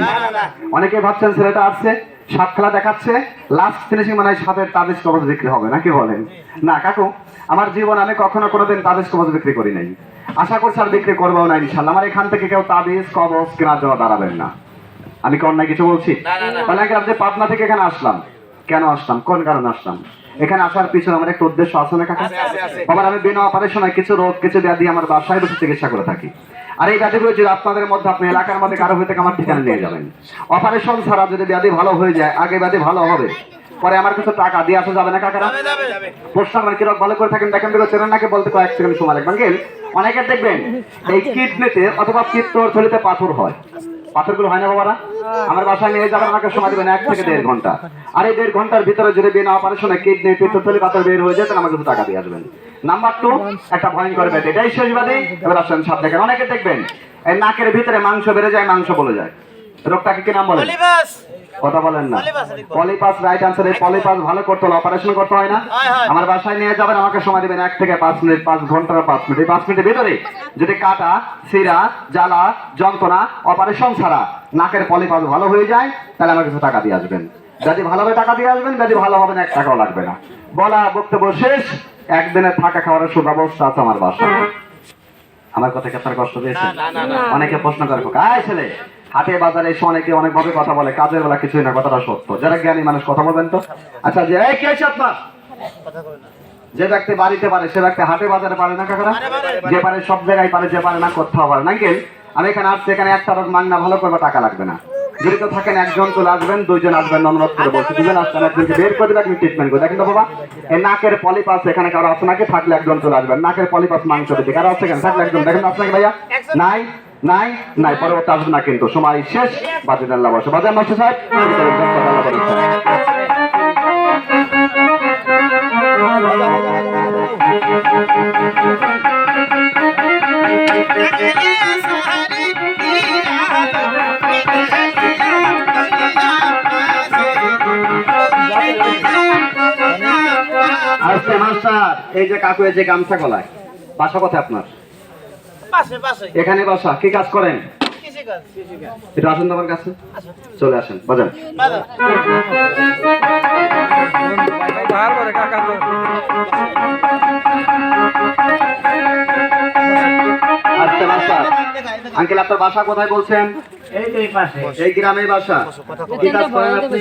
নাকি অনেকে ভাবছেন ছেলেটা আসছে সাত খেলা দেখাচ্ছে লাস্ট ফিনিশিং মানে সাতের তাবিজ কবজ বিক্রি হবে নাকি বলেন? না কাকু আমার জীবন আমি কখনো কোনোদিন তাবিজ কবজ বিক্রি করি নাই। আশা করছি আর বিক্রি করব না ইনশাল্লাহ। আমার এখান থেকে কেউ তাবিজ কবজ কেনার জন্য দাঁড়াবেন না। আমি কি অন্যায় কিছু বলছি? তাহলে আপনি পাবনা থেকে এখানে আসলাম। কেন আসলাম? কোন কারণে আসলাম? এখানে আসার পিছনে আমার একটা উদ্দেশ্য আছে না কাকা? বাবার আমি বিনা অপারেশনে কিছু রোগ কিছু ব্যাধি আমার বাসায় বসে চিকিৎসা করে থাকি। আর এই ব্যাধিগুলো যদি আপনাদের মধ্যে আপনি এলাকার মধ্যে কারও হয়ে থেকে আমার ঠিকানা নিয়ে যাবেন। অপারেশন ছাড়া যদি ব্যাধি ভালো হয়ে যায় আগে ব্যাধি ভালো হবে। পরে আমার কিছু টাকা দিয়ে আসা যাবে না কাকারা? প্রশ্ন কিরক ভালো করে থাকেন দেখেন দেখো চেনেন নাকি বলতে কয়েক সেকেন্ড সময় লাগবে। আঙ্কেল অনেকের দেখবেন এই কিডনিতে অথবা পিত্তর থলিতে পাথর হয়। পাথরগুলো হয় না বাবারা? আমার বাসায় নিয়ে যাবেন আমাকে সময় দেবেন এক থেকে দেড় ঘণ্টা। আর এই দেড় ঘণ্টার ভিতরে যদি বিনা অপারেশনে কিডনি পিত্তথলি পাথর বের হয়ে যায় তাহলে আমাকে কিছু টাকা দিয়ে আসবেন। নাম্বার টু একটা ভয়ঙ্কর ব্যাধি। এটাই শেষ ব্যাধি এবার আসেন সাপ দেখেন। অনেকে দেখবেন এই নাকের ভিতরে মাংস বেড়ে যায় মাংস বলে যায়। রোগটাকে কি নাম বলে কথা বলেন না। পলিপাস, রাইট আনসার এই পলিপাস ভালো করতে হলে অপারেশন করতে হয় না। হয়, হয়। আমার বাসায় নিয়ে যাবেন আমাকে সময় দিবেন এক থেকে পাঁচ মিনিট পাঁচ ঘণ্টার পাঁচ মিনিট। এই পাঁচ মিনিটের ভিতরে যদি কাটা সিরা জ্বালা যন্ত্রণা অপারেশন ছাড়া নাকের পলিপাস ভালো হয়ে যায় তাহলে আমার কিছু টাকা দিয়ে আসবেন। যদি ভালোভাবে টাকা দিয়ে আসবেন। যদি ভালো হবে না এক টাকাও লাগবে না। বলা বক্তব্য শেষ। একদিনের থাকা খাওয়ার সুব্যবস্থা আছে আমার বাসায়। আমার কথা কি আপনার কষ্ট দিয়েছে না, না, না, অনেকে প্রশ্ন করে আয় ছেলে হাটে বাজারে এসে অনেকে অনেক ভাবে কথা বলে কাজের বেলা কিছুই না কথাটা সত্য। যারা জ্ঞানী মানুষ কথা বলবেন তো? আচ্ছা যে এই কে আছে আপনার? কথা কই না যে ব্যক্তি বাড়িতে পারে সে ব্যক্তি হাটে বাজারে পারে না কাকারা। যে পারে সব জায়গায় পারে যে পারে না কোথাও পারে না। কি আমি এখানে আসছি এখানে একটা রোগ মাংনা ভালো করবে টাকা লাগবে না। যদি তো থাকেন একজন চলে আসবেন দুইজন আসবেন অনুরোধ করে বলছি দুজন আসবেন একজনকে বের করে দেবে আপনি ট্রিটমেন্ট করে দেখেন তো বাবা এই নাকের পলিপাস এখানে কারও আছে নাকি? থাকলে একজন চলে আসবেন। নাকের পলিপাস মাংস দিতে কারও আছে কেন থাকলে একজন। দেখেন আপনাকে ভাইয়া নাই নাই নাই পরবর্তী আসবে না কিন্তু। সময় শেষ। বাজেন আল্লাহ বসে। বাজার মাসে সাহেব। এই যে কাকু এই যে গামছা গলায় বাসা কথা আপনার? পাশে পাশে। এখানে বাসা কি কাজ করেন? এটা আসেন আমার কাছে। চলে আসেন বাজান। বাদা আঙ্কেল আপনার বাসা কোথায় বলছেন? এই গ্রামে বাসা। কি কাজ করেন আপনি?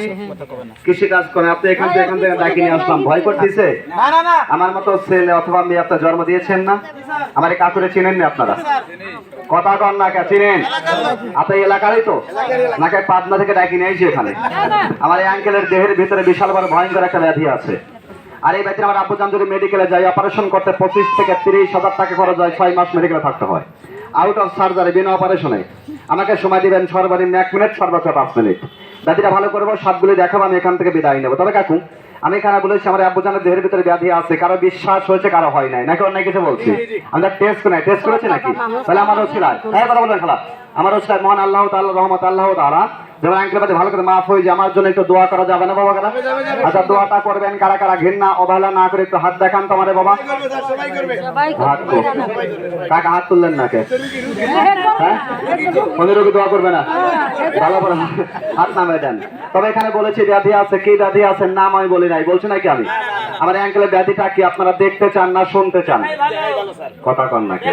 কৃষি কাজ করেন আপনি? এখান থেকে এখান থেকে ডাকি নিয়ে আসলাম। ভয় করতেছে? না না না। আমার মতো ছেলে অথবা মেয়ে আপনার জন্ম দিয়েছেন না? আমার এই কাকুরে চিনেন না আপনারা কথা কন না কে চিনেন? আপনি এই এলাকারই তো? নাকি পাবনা থেকে ডাকি নিয়ে এসে এখানে? আমার এই আঙ্কেলের দেহের ভিতরে বিশাল বড় ভয়ঙ্কর একটা ব্যাধি আছে। আর এই ব্যাধির আমার আব্বুজান যদি মেডিকেলে যাই অপারেশন করতে পঁচিশ থেকে তিরিশ হাজার টাকা খরচ হয় ছয় মাস মেডিকেলে থাকতে হয়। আউট অফ সার্জারি বিনা অপারেশনে আমাকে সময় দিবেন সর্বনিম্ন এক মিনিট সর্বোচ্চ পাঁচ মিনিট। ব্যাধিটা ভালো করব সবগুলি দেখাবো আমি এখান থেকে বিদায় নেব। তবে কাকু আমি এখানে বলেছি আমার আব্বুজানের দেহের ভিতরে ব্যাধি আছে কারও বিশ্বাস হয়েছে কারও হয় নাই। নাকি অন্য কিছু বলছি? আমরা টেস্ট করে টেস্ট করেছি নাকি? তাহলে আমার ওসিলায় হ্যাঁ কথা বলবেন খেলা। আমার ওসিলায় মহান আল্লাহ তাল্লাহ রহমত আল্লাহ তারা যেমন আঙ্কেল বাদে ভালো করে মাফ হয়ে যায় আমার জন্য একটু দোয়া করা যাবে না বাবা কারা আচ্ছা দোয়াটা করবেন কারা কারা ঘৃণা অবহেলা না করে একটু হাত দেখান তো আমারে বাবা। হাত কাকা হাত তুললেন না কে? হ্যাঁ ওদের দোয়া করবে না? ভালো করে হাত নামে দেন। তবে এখানে বলেছি ব্যাধি আছে কি ব্যাধি আছে নাম আমি বলি নাই বলছি নাকি আমি? আমার অ্যাঙ্কেলের ব্যাধিটা কি আপনারা দেখতে চান না শুনতে চান? কথা কন নাকি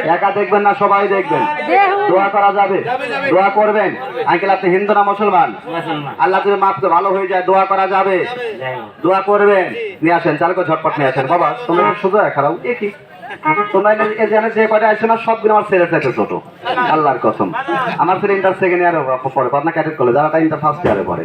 একা দেখবেন না সবাই দেখবেন। দোয়া করা যাবে। দোয়া করবেন। আঙ্কেল আপনি হিন্দু না মুসলমান? আল্লাহ যদি মাপ করে ভালো হয়ে যায় দোয়া করা যাবে। দোয়া করবেন। নিয়ে আসেন চালকো ঝটপট নিয়ে আসেন। বাবা তোমরা শুধু খারাপ এ কি? তোমরা এখানে- জানে যে কয়টা আসছে না সবগুলো আমার ছেলের থেকে ছোট। আল্লাহর কসম। আমার ছেলে ইন্টার সেকেন্ড ইয়ারে পড়ে পাবনা ক্যাডেট কলেজ যারা ইন্টার ফার্স্ট ইয়ারে পড়ে।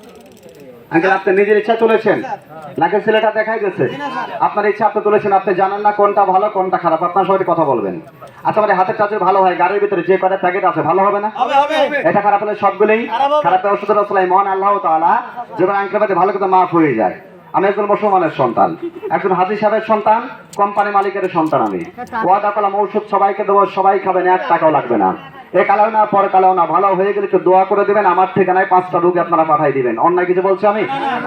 আঙ্কেল আপনি নিজের ইচ্ছা তুলেছেন। নাকি ছেলেটা দেখাই গেছে। আপনার ইচ্ছা আপনি তুলেছেন আপনি জানেন না কোনটা ভালো কোনটা খারাপ। আপনার সবাই কথা বলবেন। আচ্ছা মানে হাতের কাছে ভালো হয় গাড়ির ভিতরে যে কটা প্যাকেট আছে ভালো হবে না? এটা খারাপ হলে সবগুলোই খারাপ রসলাই মহান আল্লাহ তাআলা যখন আঙ্কেল বাদে ভালো করে মাফ হয়ে যায়। আমি একজন মুসলমানের সন্তান একজন হাজি সাহেবের সন্তান কোম্পানি মালিকের সন্তান আমি। ওয়াদা করলাম ঔষধ সবাইকে দেবো সবাই খাবেন এক টাকাও লাগবে না। এ কালাও না পর কালাও না ভালো হয়ে গেলে একটু দোয়া করে দেবেন আমার ঠিকানায় পাঁচটা রোগ আপনারা পাঠাই দিবেন। অন্যায় কিছু বলছি আমি?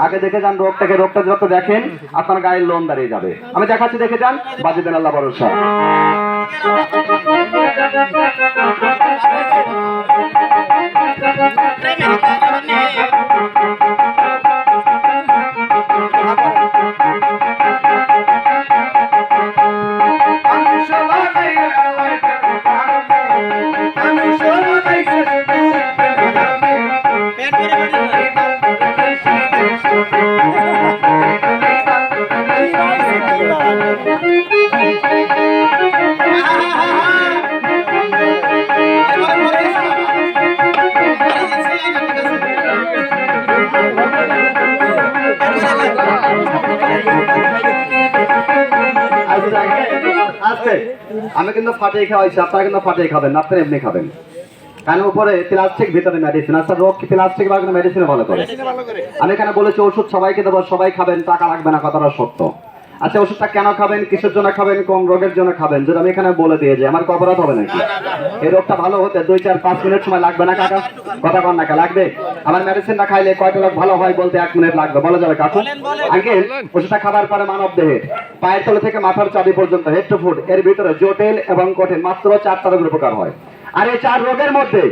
আগে দেখে যান রোগটাকে রোগটা যত দেখেন আপনার গায়ের লোন দাঁড়িয়ে যাবে। আমি দেখাচ্ছি দেখে যান বাজে দেন আল্লাহ ভরসা। আচ্ছা, আমি কিন্তু ফাটিয়ে খাওয়াইছি আপনারা কিন্তু ফাটিয়ে খাবেন না আপনারা এমনি খাবেন। কেন উপরে প্লাস্টিক ভিতরে মেডিসিন আচ্ছা রোগ কি প্লাস্টিক বা মেডিসিনে ভালো করে। আমি এখানে বলেছি ওষুধ সবাইকে দেবো সবাই খাবেন টাকা লাগবে না কথাটা সত্য। আচ্ছা ওষুধটা কেন খাবেন? কিসের জন্য খাবেন? কোন রোগের জন্য খাবেন? যদি আমি এখানে বলে দিয়ে যাই আমার অপরাধ হবে নাকি? এই রোগটা ভালো হতে দুই চার পাঁচ মিনিট সময় লাগবে না কাকা? কথা কন না লাগবে? আমার মেডিসিনটা খাইলে কয়টা লোক ভালো হয় বলতে এক মিনিট লাগবে। বলা যাবে কাকু? আঙ্কেল ওষুধটা খাবার পরে মানব দেহে। পায়ের তলে থেকে মাথার চাবি পর্যন্ত হেড টু ফুড এর ভিতরে জটিল এবং কঠিন মাত্র চারটা রোগের উপকার হয়। আর এই চার রোগের মধ্যে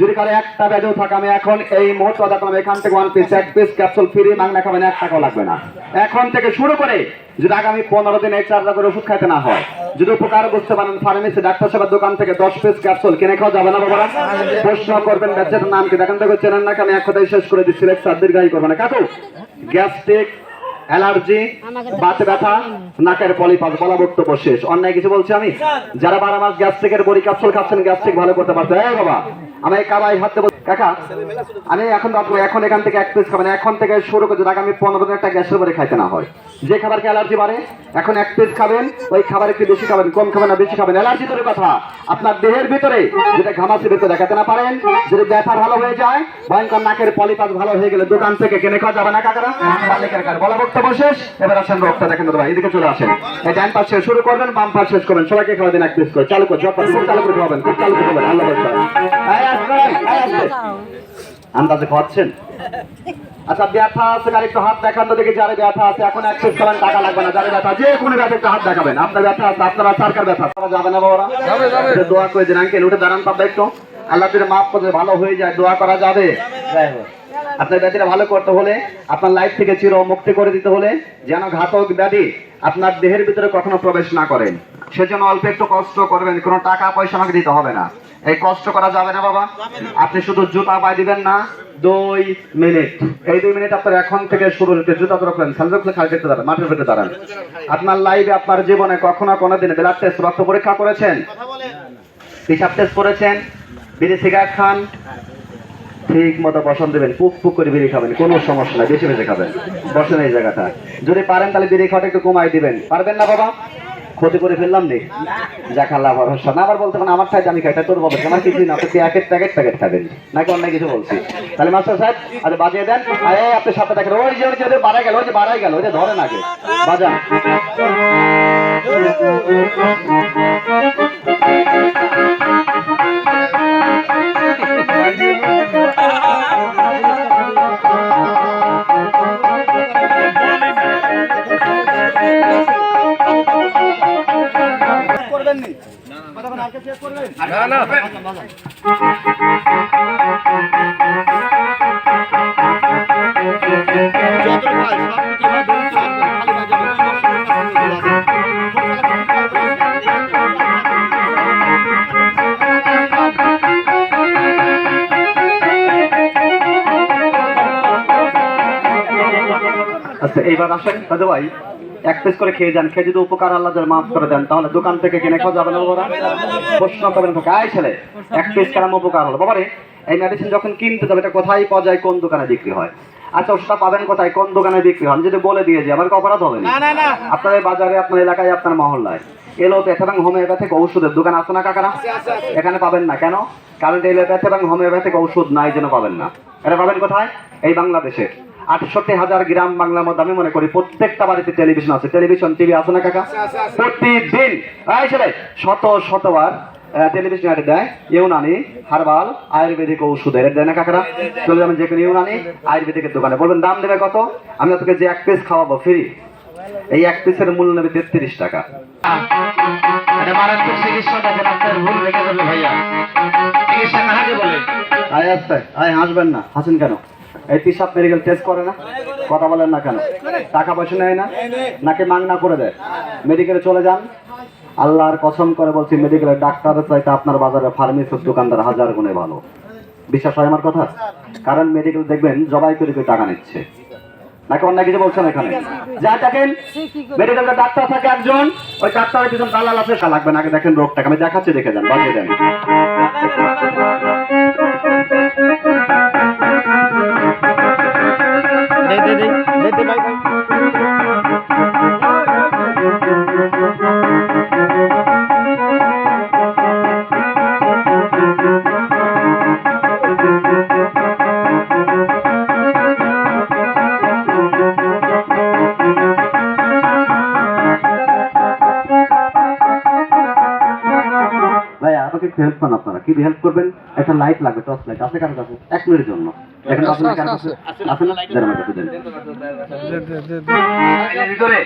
যদি কারও একটা ব্যাধও থাকে, আমি এখন এই মুহূর্তে অর্ডার করলাম এখান থেকে ওয়ান পিস এক পিস ক্যাপসুল ফ্রি মাংনা খাবেন, এক টাকাও লাগবে না। এখন থেকে শুরু করে যদি আগামী পনেরো দিন এই চার করে ওষুধ খাইতে না হয়, যদি উপকার বুঝতে পারেন ফার্মেসি ডাক্তার সেবার দোকান থেকে দশ পিস ক্যাপসুল কিনে খাওয়া যাবে না বাবারা? প্রশ্ন করবেন ব্যবসাটার নাম কি? দেখেন, দেখো, চেনেন না আমি এক কথাই শেষ করে দিচ্ছি, লেকচার দীর্ঘায়ী করব না। কাকু, গ্যাস্ট্রিক অ্যালার্জি বাতে ব্যথা নাকের পলিপাস বলা বক্তব্য শেষ। অন্যায় কিছু বলছি আমি? যারা বারো মাস গ্যাস্ট্রিকের বড়ি ক্যাপসুল খাচ্ছেন গ্যাস্ট্রিক ভালো করতে পারছে। এই বাবা। আমি কাবাই হাতে বল- কাকা, আমি এখন আপনার এখন এখান থেকে এক পিস খাবেন এখন থেকে শুরু করে যদি আগামী পনেরো দিন একটা গ্যাসের উপরে খাইতে না হয়। যে খাবারকে অ্যালার্জি বাড়ে, এখন এক পিস খাবেন, ওই খাবার একটু বেশি খাবেন, কম খাবেন না বেশি খাবেন। অ্যালার্জি দূরের কথা, আপনার দেহের ভিতরে যেটা ঘামাসি ভিতরে দেখাতে না পারেন, যদি ব্যথা ভালো হয়ে যায়, ভয়ঙ্কর নাকের পলিপাস ভালো হয়ে গেলে দোকান থেকে কিনে খাওয়া যাবে না, কাকারা? কার বলা বক্তব্য শেষ, এবার আসেন রোগটা দেখেন দাদা এদিকে চলে আসেন। এই ডান পাশ শেষ শুরু করবেন, বাম পাশ শেষ করবেন, সবাইকে খাওয়া দিন এক পিস করে। চালু করে চালু করে খাওয়াবেন চালু করে খাবেন আল্লাহ আন্দাজে খাওয়াচ্ছেন? আচ্ছা ব্যথা আছে কার একটু হাত দেখান তো দেখি যারে ব্যথা আছে। এখন অ্যাক্সেস করেন টাকা লাগবে না যারে ব্যথা যে কোনো ব্যথা একটু হাত দেখাবেন। আপনার ব্যথা আছে আপনারা সরকার ব্যথা আপনারা যাবে না বাবারা? যাবে, যাবে। দোয়া করে দিন আঙ্কেল উঠে দাঁড়ান পাবো একটু। আল্লাহ যদি মাফ করে ভালো হয়ে যায় দোয়া করা যাবে। আপনার ব্যাধিটা ভালো করতে হলে আপনার লাইফ থেকে চির মুক্তি করে দিতে হলে যেন ঘাতক ব্যাধি আপনার দেহের ভিতরে কখনো প্রবেশ না করেন সেজন্য অল্প একটু কষ্ট করবেন কোনো টাকা পয়সা আমাকে দিতে হবে না। এই কষ্ট করা যাবে না বাবা। আপনি শুধু জুতা পাই দিবেন না দুই মিনিট। এই দুই মিনিট আপনার এখন থেকে শুরু হতে জুতা রাখলেন সামনে রাখলে খালি দেখতে দাঁড়ান মাঠের ভিতরে দাঁড়ান। আপনার লাইফে আপনার জীবনে কখনো কোনো দিন ব্লাড টেস্ট রক্ত পরীক্ষা করেছেন? পিসাব টেস্ট করেছেন? বিড়ি সিগারেট খান? ঠিক মতো বসন দেবেন, পুক পুক করে বিড়ি খাবেন, কোনো সমস্যা নাই, বেশি বেশি খাবেন। বসেন এই জায়গাটা। যদি পারেন তাহলে বিড়ি খাওয়াটা একটু কমাই দিবেন। পারবেন না বাবা? ক্ষতি করে ফেললাম নি? যা খাল্লা ভরসা। না আবার বলতে পারেন, আমার খাইতে আমি খাইটা তোর বাবা আমার কিছুই না। আপনি প্যাকেট প্যাকেট প্যাকেট খাবেন। নাকি অন্য কিছু বলছি? তাহলে মাস্টার সাহেব আরে বাজিয়ে দেন। আরে আপনি সাথে দেখেন, ওই যে ওই যে বাড়াই গেল, ওই যে বাড়াই গেল, ওই যে ধরেন আগে। বাজান। না না আচ্ছা এইবার আসেন। দাদু ভাই। এক পিস করে খেয়ে যান। খেয়ে যদি উপকার আল্লাহ যদি মাফ করে দেন তাহলে দোকান থেকে কিনে খাওয়া যাবে না বাবারা। প্রশ্ন করবেন তো গায়ে ছেলে এক পিস কেরাম উপকার হলো? বাবারে এই মেডিসিন যখন কিনতে যাবে এটা কোথায় পাওয়া যায় কোন দোকানে বিক্রি হয়? আচ্ছা ওষুধটা পাবেন কোথায়? কোন দোকানে বিক্রি হয়? আমি যদি বলে দিয়ে যাই আমার অপরাধ হবে না? না না না। আপনার এই বাজারে আপনার এলাকায় আপনার মহল্লায়। এলোপ্যাথ এবং হোমিওপ্যাথিক ঔষধের দোকান আছে না কাকারা? এখানে পাবেন না। কেন? কারণ এলোপ্যাথ এবং হোমিওপ্যাথিক ঔষধ নাই যেন পাবেন না। এটা পাবেন কোথায়? এই বাংলাদেশে। আটষট্টি হাজার গ্রাম বাংলার মধ্যে আমি মনে করি প্রত্যেকটা বাড়িতে টেলিভিশন আছে। টেলিভিশন টিভি আছে না কাকা? প্রতিদিন। শত শতবার টেলিভিশন অ্যাড দেয়। ইউনানি হারবাল আয়ুর্বেদিক ওষুধের দেয় না কাকারা? চলে যাবেন যে কোনো ইউনানি আয়ুর্বেদিকের দোকানে। বলবেন দাম দেবে কত? আমি তোকে যে এক পিস খাওয়াবো ফ্রি এই এক পিসের মূল্য নেবে তেত্রিশ টাকা। আয় আসতে। আয় হাসবেন না। হাসেন কেন? এই পিসাব মেডিকেল টেস্ট করে না। কথা বলেন না কেন? টাকা পয়সা নেয় না? নাকি মাংনা করে দেয়? মেডিকেলে চলে যান। আল্লাহর কসম করে বলছি মেডিকেলের ডাক্তারের চাইতে আপনার বাজারে ফার্মেসির দোকানদার হাজার গুণে ভালো। বিশ্বাস হয় আমার কথা? কারণ মেডিকেল দেখবেন, জবাই করে টাকা নিচ্ছে। নাকি অন্য কিছু বলছেন এখানে? যা দেখেন মেডিকেলের ডাক্তার থাকে একজন, ওই ডাক্তারের পিছন দালাল আছে লাগবে না, আগে দেখেন রোগটাকে। আমি দেখাচ্ছি, দেখে যান বাজিয়ে দেন। একটু হেল্প করেন আপনারা। কি হেল্প করবেন? একটা লাইট লাগবে টর্চ লাইট আছে কারও কাছে? এক মিনিটের জন্য। এখন আছে না কারও কাছে আছে না? দেন আমার কাছে দেন। ভিতরে।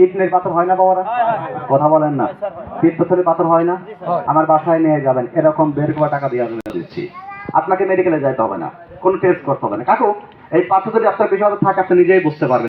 কিডনির পাথর হয় না বাবারা? কথা বলেন না। পিঠ পাথরের পাথর হয় না? আমার বাসায় নিয়ে যাবেন এরকম বের করা টাকা দিয়ে দিচ্ছি। আপনাকে মেডিকেলে যাইতে হবে না কোনো টেস্ট করতে হবে না। কাকু এই পাথর যদি আপনার বিষয় থাকে আপনি নিজেই বুঝতে পারবেন।